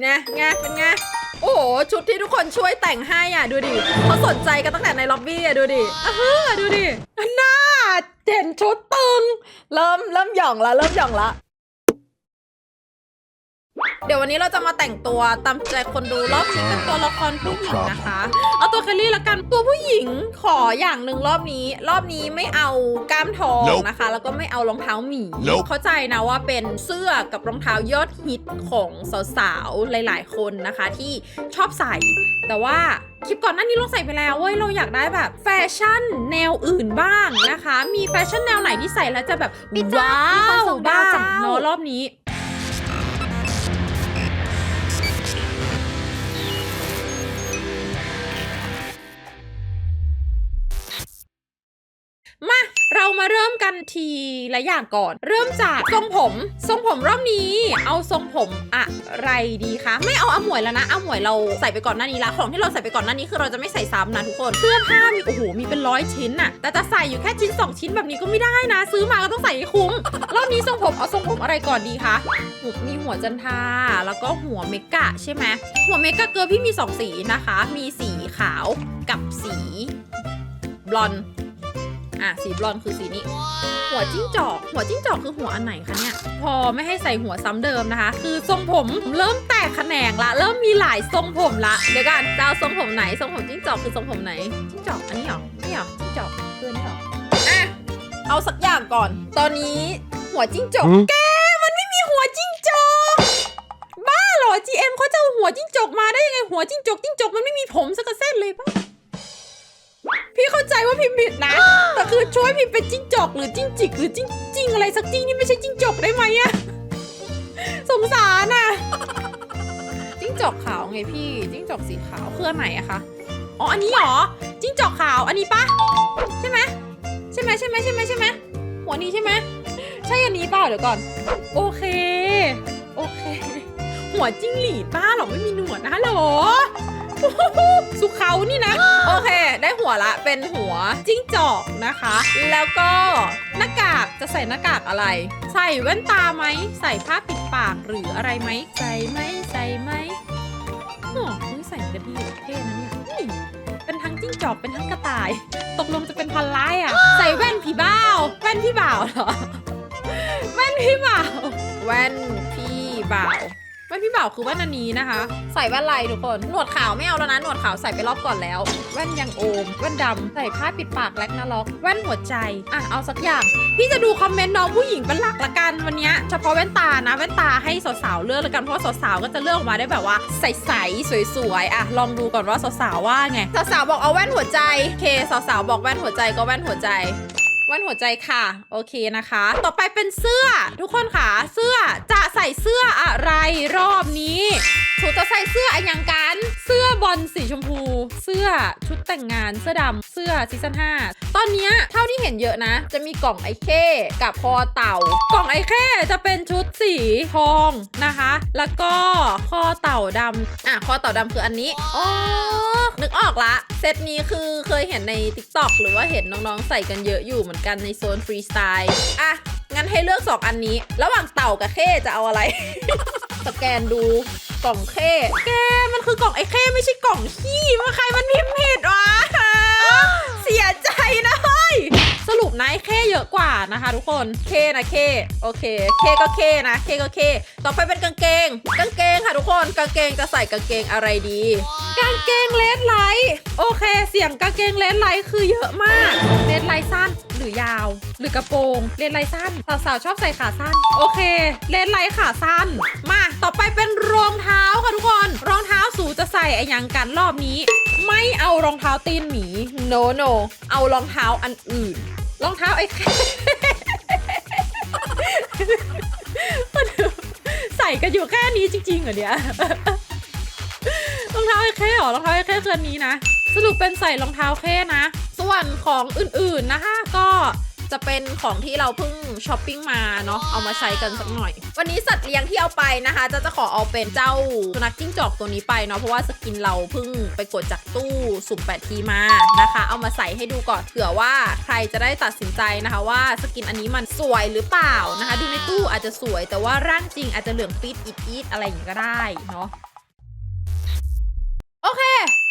ไงไงเป็นไงโอ้โหชุดที่ทุกคนช่วยแต่งให้อะดูดิเขาสนใจกันตั้งแต่ในล็อบบี้อะดูดิอะเฮ้อดูดิหน้าเด่นชุดตึง เริ่มเริ่มหย่องละเริ่มหย่องละ เดี๋ยววันนี้เราจะมาแต่งตัวตามใจคนดูรอบนี้เป็นตัวละครผู้หญิงนะคะ เอาตัวแคลรี่ละกันตัวผู้หญิงขออย่างหนึ่งรอบนี้ รอบนี้ไม่เอากล้ามทอง Nope นะคะ แล้วก็ไม่เอารองเท้าหมี Nope เข้าใจนะว่าเป็นเสื้อกับรองเท้ายอดฮิตของสาวๆหลาย ๆ คนนะคะที่ชอบใส่ แต่ว่าคลิปก่อนหน้านี้เราใส่ไปแล้วเว้ยเราอยากได้แบบแฟชั่นแนวอื่นบ้างนะคะ มีแฟชั่นแนวไหนที่ใส่แล้วจะแบบพี่จ๊ะว้ามีคนวส่งดาวบ้างเจ้าเนอะรอบนี้ กันทีละอย่างก่อน เริ่มจากทรงผม ทรงผมรอบนี้ เอาทรงผมอะไรดีคะ ไม่เอาอาหมวยแล้วนะอาหมวยเราใส่ไปก่อนหน้านี้ละของที่เราใส่ไปก่อนหน้านี้คือเราจะไม่ใส่ซ้ำนะทุกคนเสื้อผ้ามีโอ้โหมีเป็นร้อยชิ้นน่ะแต่จะใส่อยู่แค่ชิ้น 2 ชิ้นแบบนี้ก็ไม่ได้นะ ซื้อมาก็ต้องใส่ให้คุ้มรอบนี้ทรงผมเอาทรงผมอะไรก่อนดีคะหมีหัวจันทาแล้วก็หัวเมกะใช่ไหมหัวเมกะเกิร์พี่มีสองสีนะคะ มีสีขาวกับสีบลอนด์ อะสีบลอนด์คือสีนี้ หัวจิ้งจอก หัวจิ้งจอกคือหัวอันไหนคะเนี่ย พอไม่ให้ใส่หัวซ้ำเดิมนะคะ คือทรงผมเริ่มแตกแขนงละ เริ่มมีหลายทรงผมละ เดี๋ยวกันจะเอาทรงผมไหน ทรงผมจิ้งจอกคือทรงผมไหน จิ้งจอก อันนี้เหรอนี่เหรอจิ้งจอกคืออันนี้เหรออะ เอาสักอย่างก่อน ตอนนี้หัวจิ้งจกหืมแก มันไม่มีหัวจิ้งจกบ้าเหรอ GM เขาจะเอาหัวจิ้งจกมาได้ยังไง หัวจิ้งจกจิ้งจกมันไม่มีผมสักกระเส้นเลยปะพี่เข้า ใจว่าพิมพ์ผิดนะ แต่คือช่วยพิมพ์เป็นจิ้งจอกหรือจิ้งจิกหรือจิ้งจิ้งอะไรสักจิ้งนี่ไม่ใช่จิ้งจกได้ไหมอะสงสารอะจิ้งจอกขาวไงพี่ จิ้งจอกสีขาวคืออันไหนอะคะ อ๋อ อันนี้เหรอ จิ้งจอกขาว อันนี้ปะใช่ไหมใช่ไหมใช่ไหมใช่ไหมใช่ไหมหัวนี้ใช่ไหมใช่อันนี้เปล่าเดี๋ยวก่อน โอเค โอเค หัวจิ้งหรีดบ้าเหรอไม่มีหนวดนะฮัลโหล สุเขานี่นะ โอเค ได้หัวละเป็นหัวจิ้งจอกนะคะ แล้วก็หน้ากากจะใส่หน้ากากอะไร ใส่แว่นตาไหม ใส่ผ้าปิดปากหรืออะไรไหมใส่ไหมใส่ไหมอ๋อใส่กันดีเท่นะเนี่ยนี่เป็นทั้งจิ้งจอกเป็นทั้งกระต่าย ตกลงจะเป็นพันล้ายอะ ใส่แว่นผีบ้าวแว่นพี่บ่าวเหรอแว่นพี่บ่าวแว่นพี่บ่าว นพี่บ่าวคือแว่นอันนี้นะคะ ใส่แว่นลายทุกคนหนวดขาวไม่เอาแล้วนะหนวดขาวใส่ไปรอบก่อนแล้ว แว่นยังโอมแว่นดำใส่ผ้าปิดปากแล็กนาล็อกแว่นหัวใจอะเอาสักอย่าง พี่จะดูคอมเมนต์น้องผู้หญิงเป็นหลักละกันวันนี้เฉพาะแว่นตานะแว่นตาให้สาวๆเลือกละกันเพราะาสาวๆก็จะเลือกออกมาได้แบบว่า ใสๆสวยๆอะลองดูก่อนว่าสาวๆว่าไงสาวๆบอกเอาแว่นหัวใจเคสาวๆบอกแว่นหัวใจก็แว่นหัวใจ แว่นหัวใจค่ะ โอเคนะคะ ต่อไปเป็นเสื้อ ทุกคนค่ะเสื้อจะใส่เสื้ออะไรรอบนี้ถูจะใส่เสื้ออย่างกัน เสื้อบอลสีชมพู เสื้อชุดแต่งงานเสื้อดำเสื้อซีซั่น5ตอนนี้เท่าที่เห็นเยอะนะ จะมีกล่องไอเข้กับคอเต่า กล่องไอเข้จะเป็นชุดสีทองนะคะ แล้วก็คอเต่าดำอะคอเต่าดำคืออันนี้อ๋อนึกออกละ เซตนี้คือเคยเห็นใน TikTok หรือว่าเห็นน้องๆใส่กันเยอะอยู่เหมือนกันในโซนฟรีสไตล์อะ งั้นให้เลือกสองอันนี้ ระหว่างเต่ากับเข้จะเอาอะไร สแกนดูกล่องเข้แกมันคือกล่องไอ้เข้ไม่ใช่กล่องขี้มาใครมันพิมพ์ผิดวะเสียใจนะ เฮ้ยสรุปนเข้เยอะกว่านะคะ ทุกคนเคนะเคโอเคเคก็เคนะเคก็เคต่อไปเป็นกางเกง กางเกงค่ะทุกคนกางเกงจะใส่กางเกงอะไรดี กางเกงเลดไลท์โอเค เสียงกางเกงเลดไลท์คือเยอะมากเลดไลท์สั้นหรือยาว หรือกระโปรงเลดไลสั้นสาวๆชอบใส่ขาสั้น โอเค เลดไลขาสั้น มาต่อไปเป็นรองเท้าค่ะทุกคน รองเท้าสูจะใส่ไอ้ยังกันรอบนี้ ไม่เอารองเท้าตีนหมี no no เอารองเท้าอันอื่น รองเท้าไอ้ใส่กันอยู่แค่นี้จริงๆเหรอเนี่ยรองเท้าไอ้แค่หรอรองเท้าไอ้แค่คืออันนี้นะ สรุปเป็นใส่รองเท้าแค่นะ ส่วนของอื่นๆนะคะ ก็ จะเป็นของที่เราเพิ่งช้อปปิ้งมาเนาะเอามาใช้กันสักหน่อย วันนี้สัตว์เลี้ยงที่เอาไปนะคะ จะจะขอเอาเป็นเจ้าสุนัขจิ้งจอกตัวนี้ไปเนาะเพราะว่าสกินเราเพิ่งไปกดจากตู้สุ่มแปดทีมานะคะ เอามาใส่ให้ดูก่อนเผื่อว่าใครจะได้ตัดสินใจนะคะว่าสกินอันนี้มันสวยหรือเปล่านะคะ ดูในตู้อาจจะสวย แต่ว่าร่างจริงอาจจะเหลืองปี๊ดอิดอิดอะไรอย่างนี้ก็ได้เนาะโอเค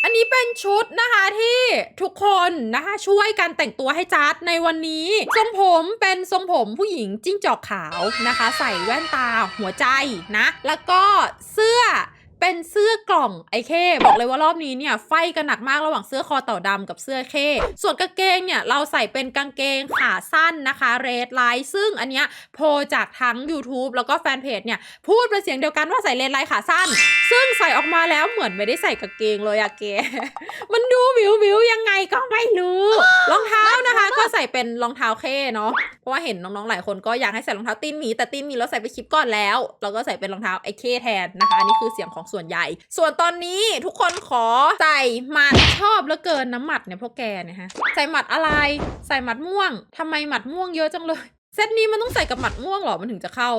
อันนี้เป็นชุดนะคะที่ทุกคนนะคะช่วยกันแต่งตัวให้จัดในวันนี้ ทรงผมเป็นทรงผมผู้หญิงจิ้งจอกขาวนะคะ ใส่แว่นตาหัวใจนะ แล้วก็เสื้อ เป็นเสื้อกล่องไอเคบอกเลยว่ารอบนี้เนี่ยไฟกันหนักมากระหว่างเสื้อคอเต่าดำกับเสื้อเค ส่วนกางเกงเนี่ยเราใส่เป็นกางเกงขาสั้นนะคะเรดไลท์ซึ่งอันเนี้ยโพจากทั้ง YouTube แล้วก็แฟนเพจเนี่ยพูดเป็นเสียงเดียวกันว่าใส่เรดไลท์ขาสั้น ซึ่งใส่ออกมาแล้วเหมือนไม่ได้ใส่กางเกงเลยอะเกมันดูวิววิวยังไงก็ไม่รู้รองเท้านะคะ ก็ใส่เป็นรองเท้าเคเนาะเพราะว่าเห็นน้องๆหลายคนก็อยากให้ใส่รองเท้าตีนหมีแต่ตีนหมีเราใส่ไปคลิปก่อนแล้ว เราก็ใส่เป็นรองเท้าไอเคแทนนะคะนนี่คือเสียงของส่วนใหญ่ ส่วนตอนนี้ทุกคนขอใส่หมัดชอบเหลือเกินน้ำหมัดเนี่ยพวกแกเนี่ยฮะใส่หมัดอะไร ใส่หมัดม่วงทำไมหมัดม่วงเยอะจังเลยเซตนี้มันต้องใส่กับหมัดม่วงหรอมันถึงจะเข้า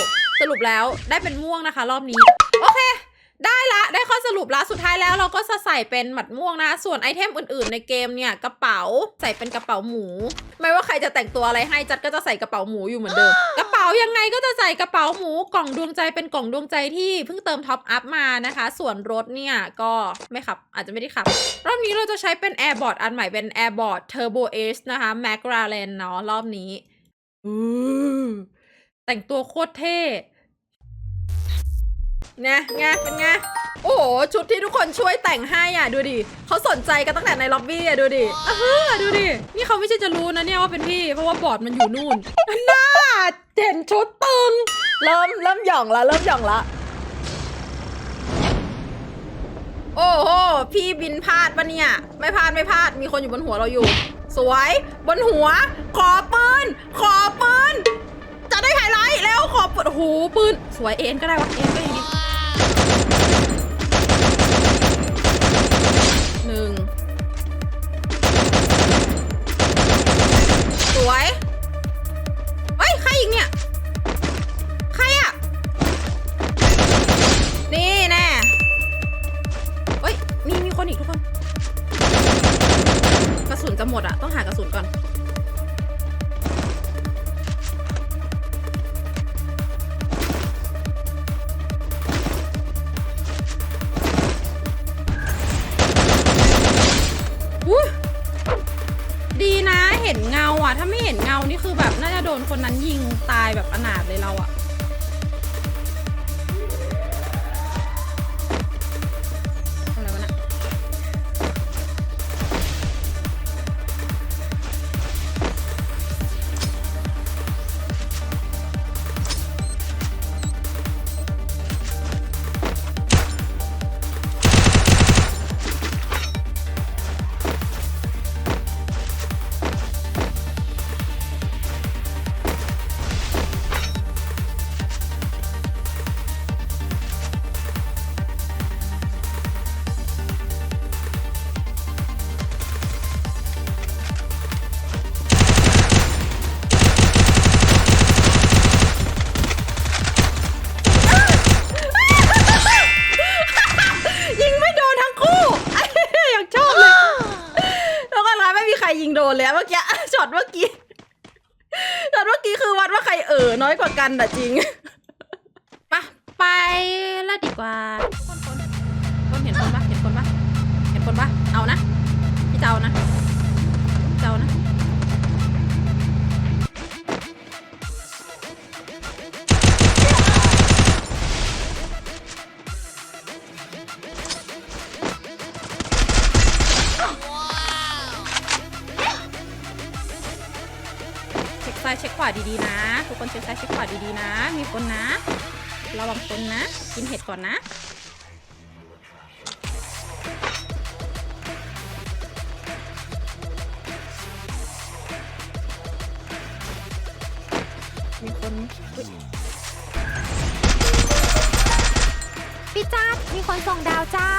สรุปแล้วได้เป็นม่วงนะคะ รอบนี้ โอเค ได้ละ ได้ข้อสรุปละสุดท้ายแล้วเราก็จะใส่เป็นหมัดม่วงนะ ส่วนไอเทมอื่นๆในเกมเนี่ยกระเป๋าใส่เป็นกระเป๋าหมู ไม่ว่าใครจะแต่งตัวอะไรให้จัดก็จะใส่กระเป๋าหมูอยู่เหมือนเดิม กระเป๋ายังไงก็จะใส่กระเป๋าหมูกล่องดวงใจเป็นกล่องดวงใจที่เพิ่งเติมท็อปอัพมานะคะ ส่วนรถเนี่ยก็ไม่ขับ อาจจะไม่ได้ขับ รอบนี้เราจะใช้เป็น Airbot อันใหม่เป็น Airbot Turbo Ace นะคะ McLaren เนาะรอบนี้อือแต่งตัวโคตรเท่เนี่ยไงเป็นไงโอ้โหชุดที่ทุกคนช่วยแต่งให้อะดูดิเขาสนใจกันตั้งแต่ในล็อบบี้อะดูดิอะเฮ้อดูดินี่เขาไม่ใช่จะรู้นะเนี่ยว่าเป็นพี่ เพราะว่าบอร์ดมันอยู่นู่นหน้าเด่นชุดตึงเริ่มเริ่มหย่องละเริ่มหย่องละโอ้โหพี่บินพลาดปะเนี่ย ไม่พลาดไม่พลาดมีคนอยู่บนหัวเราอยู่ สวย บนหัว ขอปืนขอปืน จะได้ไฮไลท์แล้วขอปืนโอ้โหปืนสวยเอ็นก็ได้วะเอ็นก็ยังดีหนึ่งสวยเฮ้ยใครอีกเนี่ยใครอะนี่แน่เฮ้ยมีมีคนอีกทุกคนกระสุนจะหมดอะต้องหากระสุนก่อน นคนนั้นยิงตายแบบอนาถเลยเราอะ อน้อยกว่ากันแต่จริง ดีๆนะ ทุกคนเช็คซ้ายเช็คขวาดีๆนะ มีคนนะ ระวังคนนะ กินเห็ดก่อนนะมีคนพี่จ้ามีคนส่งดาวเจ้า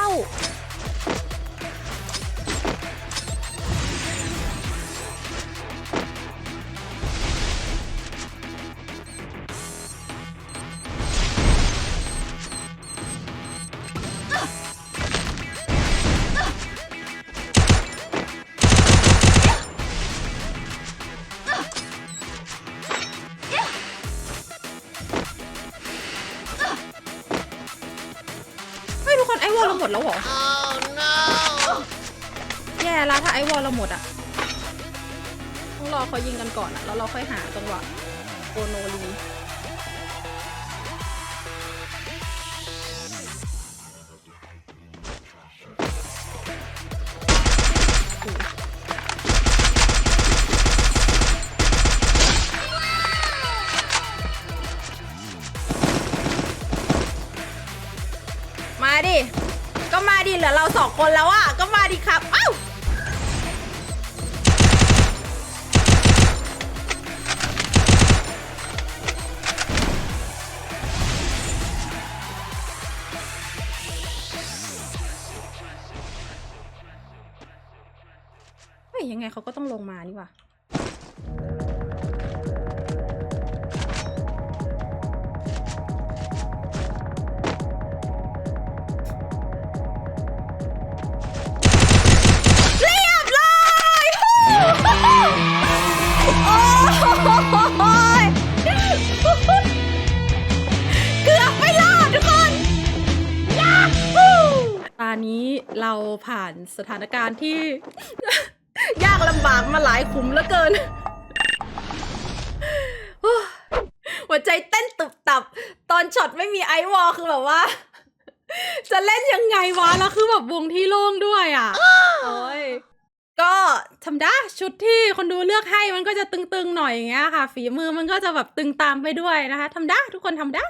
ดแล้วเหรอแย่ละถ้าไอวอลเราหมดอะต้องรอเขายิงกันก่อนอะแล้วเราค่อยหาจังหวะโอโนลี องคนแล้วอะก็มาดิครับอ้าวยังไงเขาก็ต้องลงมานี่ว่ะ เราผ่านสถานการณ์ที่ ยากลำบากมาหลายขุมเหลือเกินโอ้ยหัวใจเต้นตุบตับ ตอนช็อตไม่มีไอวอลคือแบบว่า จะเล่นยังไงวะ แล้วคือแบบวงที่โล่งด้วยอะ โอ้ยก็ทำได้ชุดที่คนดูเลือกให้มันก็จะตึงๆหน่อยอย่างเงี้ยค่ะ ฝีมือมันก็จะแบบตึงตามไปด้วยนะคะทำได้ทุกคนทำได้